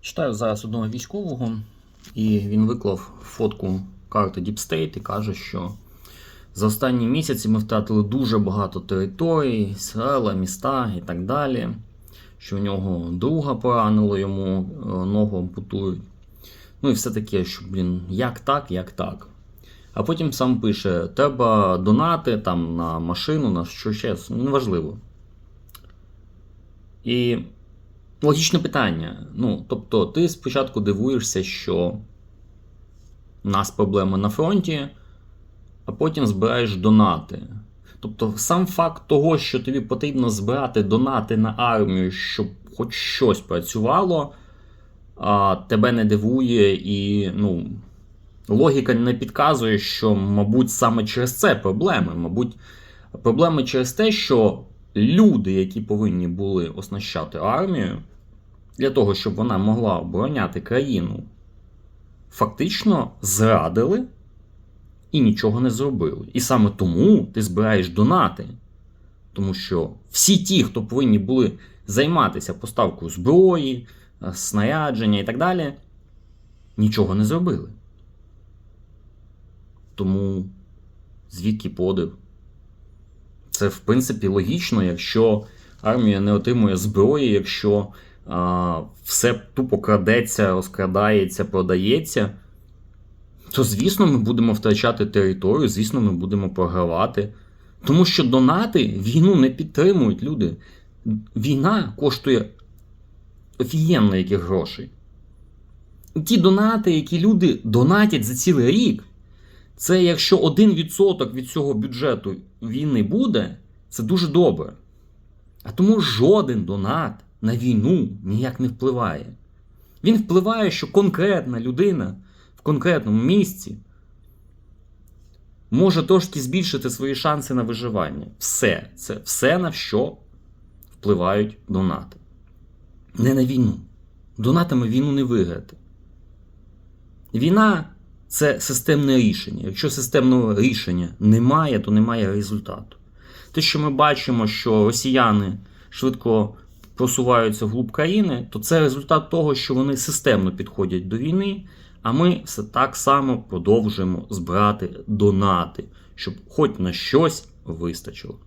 Читаю зараз одного військового, і він виклав фотку карти Deep State і каже, що за останні місяці ми втратили дуже багато територій, села, міста і так далі. Що в нього друга поранило йому, е, ногу ампутують. Ну і все таке, що, блін, як так, як так. А потім сам пише: треба донати там на машину, на що ще, неважливо. І логічне питання. Ну, тобто, ти спочатку дивуєшся, що у нас проблеми на фронті, а потім збираєш донати. Тобто, сам факт того, що тобі потрібно збирати донати на армію, щоб хоч щось працювало, а, тебе не дивує і ну, логіка не підказує, що, мабуть, саме через це проблеми. Мабуть, проблеми через те, що люди, які повинні були оснащати армію, для того, щоб вона могла обороняти країну, фактично зрадили і нічого не зробили. І саме тому ти збираєш донати. Тому що всі ті, хто повинні були займатися поставкою зброї, е, снарядження і так далі, нічого не зробили. Тому звідки подив? Це, в принципі, логічно, якщо армія не отримує зброї, якщо все тупо крадеться, розкрадається, продається, то, звісно, ми будемо втрачати територію, звісно, ми будемо програвати. Тому що донати війну не підтримують люди. Війна коштує офігенно яких грошей. Ті донати, які люди донатять за цілий рік, це якщо 1% від цього бюджету війни буде, це дуже добре. А тому жоден донат на війну ніяк не впливає. Він впливає, що конкретна людина в конкретному місці може трошки збільшити свої шанси на виживання. Все, це все на що впливають донати. Не на війну. Донатами війну не виграти. Війна це системне рішення. Якщо системного рішення немає, то немає результату. Те, що ми бачимо, що росіяни швидко просуваються вглуб країни, то це результат того, що вони системно підходять до війни, а ми все так само продовжуємо збирати донати, щоб хоч на щось вистачило.